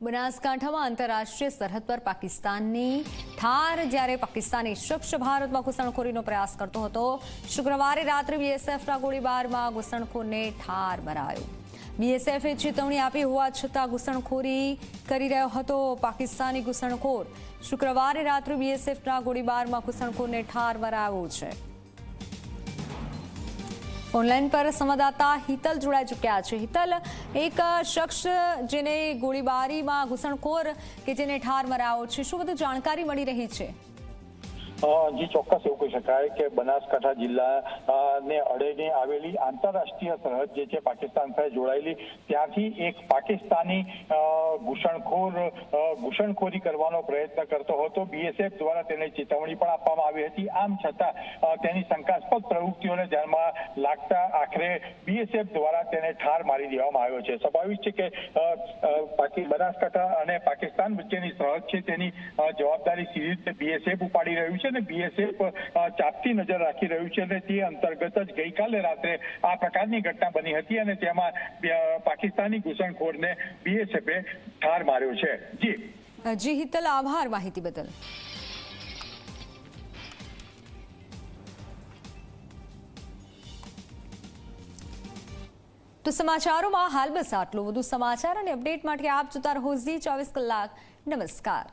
બનાસકાંઠામાં આંતરરાષ્ટ્રીય સરહદ પર પાકિસ્તાનની થાર જ્યારે પાકિસ્તાની શખ્સ ભારતમાં ઘૂસણખોરીનો પ્રયાસ કરતો હતો, શુક્રવારે રાત્રે બીએસએફના ગોળીબારમાં ઘૂસણખોરને ઠાર મરાયો. બીએસએફે ચેતવણી આપી હોવા છતાં ઘૂસણખોરી કરી રહ્યો હતો પાકિસ્તાની ઘૂસણખોર. શુક્રવારે રાત્રે બીએસએફના ગોળીબારમાં ઘૂસણખોરને ઠાર મરાયો છે. ઓનલાઈન પર સંવાદદાતા હિતલ જોડાઈ ચૂક્યા છે. હિતલ, એક શખ્સ જેને ગોળીબારીમાં ઘૂસણખોર કે જેને ઠાર મરાયો છે, શું બધું જાણકારી મળી રહી છે? જી ચોક્કસ એવું કહી શકાય કે બનાસકાંઠા જિલ્લા ને અડેને આવેલી આંતરરાષ્ટ્રીય સરહદ જે છે, પાકિસ્તાન સાથે જોડાયેલી, ત્યાંથી એક પાકિસ્તાની ઘૂસણખોર ઘૂસણખોરી કરવાનો પ્રયત્ન કરતો હતો. બીએસએફ દ્વારા તેને ચેતવણી પણ આપવામાં આવી હતી. આમ છતાં તેની શંકાસ્પદ પ્રવૃત્તિઓને ધ્યાનમાં લાગતા આખરે બીએસએફ દ્વારા તેને ઠાર મારી દેવામાં આવ્યો છે. સ્વાભાવિક છે કે બનાસકાંઠા અને પાકિસ્તાન વચ્ચેની સરહદ છે તેની જવાબદારી સીધી રીતે બીએસએફ ઉપાડી રહ્યું છે. અને બીએસએફ ચાપતી નજર રાખી રહ્યું છે અને તે અંતર્ગત જ ગઈકાલે રાત્રે આ પ્રકારની ઘટના બની હતી અને તેમાં પાકિસ્તાની ઘૂસણખોરને બીએસએફે ઠાર માર્યો છે. જી. જી હિતલ, આભાર માહિતી બદલ. તો સમાચારોમાં હાલ બસ આટલું. વધુ સમાચાર અને અપડેટ માટે આપ જોતા રહો ઝી ચોવીસ કલાક. નમસ્કાર.